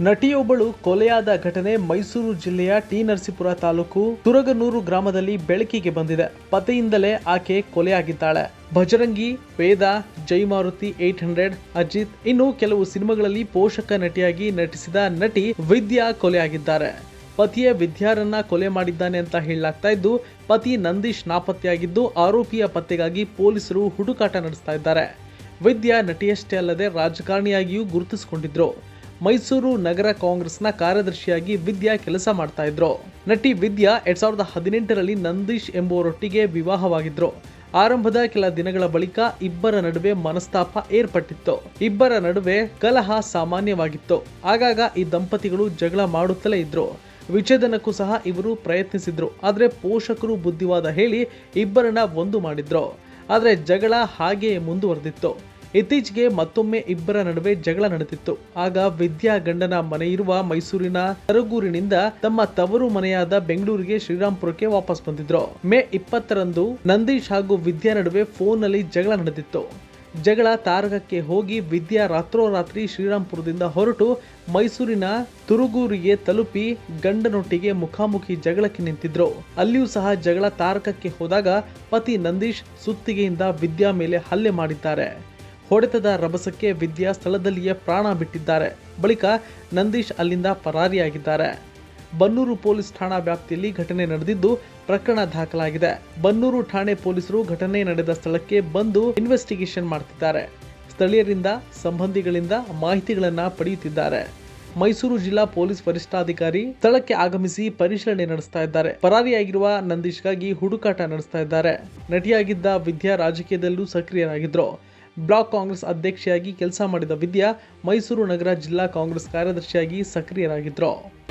ನಟಿಯೊಬ್ಬಳು ಕೊಲೆಯಾದ ಘಟನೆ ಮೈಸೂರು ಜಿಲ್ಲೆಯ ಟಿ ನರಸೀಪುರ ತಾಲೂಕು ತುರಗನೂರು ಗ್ರಾಮದಲ್ಲಿ ಬೆಳಕಿಗೆ ಬಂದಿದೆ. ಪತಿಯಿಂದಲೇ ಆಕೆ ಕೊಲೆಯಾಗಿದ್ದಾಳೆ. ಭಜರಂಗಿ, ವೇದ, ಜೈಮಾರುತಿ ಏಟ್ ಹಂಡ್ರೆಡ್, ಅಜಿತ್ ಇನ್ನು ಕೆಲವು ಸಿನಿಮಾಗಳಲ್ಲಿ ಪೋಷಕ ನಟಿಯಾಗಿ ನಟಿಸಿದ ನಟಿ ವಿದ್ಯಾ ಕೊಲೆಯಾಗಿದ್ದಾರೆ. ಪತಿಯ ವಿದ್ಯಾರನ್ನ ಕೊಲೆ ಮಾಡಿದ್ದಾನೆ ಅಂತ ಹೇಳಲಾಗ್ತಾ ಇದ್ದು, ಪತಿ ನಂದೀಶ್ ನಾಪತ್ತೆಯಾಗಿದ್ದು, ಆರೋಪಿಯ ಪತ್ತೆಗಾಗಿ ಪೊಲೀಸರು ಹುಡುಕಾಟ ನಡೆಸ್ತಾ ಇದ್ದಾರೆ. ವಿದ್ಯಾ ನಟಿಯಷ್ಟೇ ಅಲ್ಲದೆ ರಾಜಕಾರಣಿಯಾಗಿಯೂ ಗುರುತಿಸಿಕೊಂಡಿದ್ರು. ಮೈಸೂರು ನಗರ ಕಾಂಗ್ರೆಸ್ನ ಕಾರ್ಯದರ್ಶಿಯಾಗಿ ವಿದ್ಯಾ ಕೆಲಸ ಮಾಡ್ತಾ ಇದ್ರು. ನಟಿ ವಿದ್ಯಾ ಎರಡ್ ಸಾವಿರದ ಹದಿನೆಂಟರಲ್ಲಿ ನಂದೀಶ್ ಎಂಬುವರೊಟ್ಟಿಗೆ ವಿವಾಹವಾಗಿದ್ರು. ಆರಂಭದ ಕೆಲ ದಿನಗಳ ಬಳಿಕ ಇಬ್ಬರ ನಡುವೆ ಮನಸ್ತಾಪ ಏರ್ಪಟ್ಟಿತ್ತು. ಇಬ್ಬರ ನಡುವೆ ಕಲಹ ಸಾಮಾನ್ಯವಾಗಿತ್ತು. ಆಗಾಗ ಈ ದಂಪತಿಗಳು ಜಗಳ ಮಾಡುತ್ತಲೇ ಇದ್ರು. ವಿಚ್ಛೇದನಕ್ಕೂ ಸಹ ಇವರು ಪ್ರಯತ್ನಿಸಿದ್ರು. ಆದರೆ ಪೋಷಕರು ಬುದ್ಧಿವಾದ ಹೇಳಿ ಇಬ್ಬರನ್ನ ಒಂದು ಮಾಡಿದ್ರು. ಆದರೆ ಜಗಳ ಹಾಗೆಯೇ ಮುಂದುವರೆದಿತ್ತು. ಇತ್ತೀಚೆಗೆ ಮತ್ತೊಮ್ಮೆ ಇಬ್ಬರ ನಡುವೆ ಜಗಳ ನಡೆದಿತ್ತು. ಆಗ ವಿದ್ಯಾ ಗಂಡನ ಮನೆಯಿರುವ ಮೈಸೂರಿನ ತರಗೂರಿನಿಂದ ತಮ್ಮ ತವರು ಮನೆಯಾದ ಬೆಂಗಳೂರಿಗೆ ಶ್ರೀರಾಮ್ಪುರಕ್ಕೆ ವಾಪಸ್ ಬಂದಿದ್ರು. ಮೇ ಇಪ್ಪತ್ತರಂದು ನಂದೀಶ್ ಹಾಗೂ ವಿದ್ಯಾ ನಡುವೆ ಫೋನ್ನಲ್ಲಿ ಜಗಳ ನಡೆದಿತ್ತು. ಜಗಳ ತಾರಕಕ್ಕೆ ಹೋಗಿ ವಿದ್ಯಾ ರಾತ್ರೋರಾತ್ರಿ ಶ್ರೀರಾಮ್ಪುರದಿಂದ ಹೊರಟು ಮೈಸೂರಿನ ತುರುಗೂರಿಗೆ ತಲುಪಿ ಗಂಡನೊಟ್ಟಿಗೆ ಮುಖಾಮುಖಿ ಜಗಳಕ್ಕೆ ನಿಂತಿದ್ರು. ಅಲ್ಲಿಯೂ ಸಹ ಜಗಳ ತಾರಕಕ್ಕೆ ಹೋದಾಗ ಪತಿ ನಂದೀಶ್ ಸುತ್ತಿಗೆಯಿಂದ ವಿದ್ಯಾ ಮೇಲೆ ಹಲ್ಲೆ ಮಾಡಿದ್ದಾರೆ. ಹೊಡೆತದ ರಭಸಕ್ಕೆ ವಿದ್ಯಾ ಸ್ಥಳದಲ್ಲಿಯೇ ಪ್ರಾಣ ಬಿಟ್ಟಿದ್ದಾರೆ. ಬಳಿಕ ನಂದೀಶ್ ಅಲ್ಲಿಂದ ಪರಾರಿಯಾಗಿದ್ದಾರೆ. ಬನ್ನೂರು ಪೊಲೀಸ್ ಠಾಣಾ ವ್ಯಾಪ್ತಿಯಲ್ಲಿ ಘಟನೆ ನಡೆದಿದ್ದು ಪ್ರಕರಣ ದಾಖಲಾಗಿದೆ. ಬನ್ನೂರು ಠಾಣೆ ಪೊಲೀಸರು ಘಟನೆ ನಡೆದ ಸ್ಥಳಕ್ಕೆ ಬಂದು ಇನ್ವೆಸ್ಟಿಗೇಷನ್ ಮಾಡ್ತಿದ್ದಾರೆ. ಸ್ಥಳೀಯರಿಂದ ಸಂಬಂಧಿಗಳಿಂದ ಮಾಹಿತಿಗಳನ್ನ ಪಡೆಯುತ್ತಿದ್ದಾರೆ. ಮೈಸೂರು ಜಿಲ್ಲಾ ಪೊಲೀಸ್ ವರಿಷ್ಠಾಧಿಕಾರಿ ಸ್ಥಳಕ್ಕೆ ಆಗಮಿಸಿ ಪರಿಶೀಲನೆ ನಡೆಸ್ತಾ ಇದ್ದಾರೆ. ಪರಾರಿಯಾಗಿರುವ ನಂದೀಶ್ಗಾಗಿ ಹುಡುಕಾಟ ನಡೆಸ್ತಾ ಇದ್ದಾರೆ. ನಟಿಯಾಗಿದ್ದ ವಿದ್ಯಾ ರಾಜಕೀಯದಲ್ಲೂ ಸಕ್ರಿಯರಾಗಿದ್ರು. ಬ್ಲಾಕ್ ಕಾಂಗ್ರೆಸ್ ಅಧ್ಯಕ್ಷೆಯಾಗಿ ಕೆಲಸ ಮಾಡಿದ ವಿದ್ಯಾ ಮೈಸೂರು ನಗರ ಜಿಲ್ಲಾ ಕಾಂಗ್ರೆಸ್ ಕಾರ್ಯದರ್ಶಿಯಾಗಿ ಸಕ್ರಿಯರಾಗಿದ್ರು.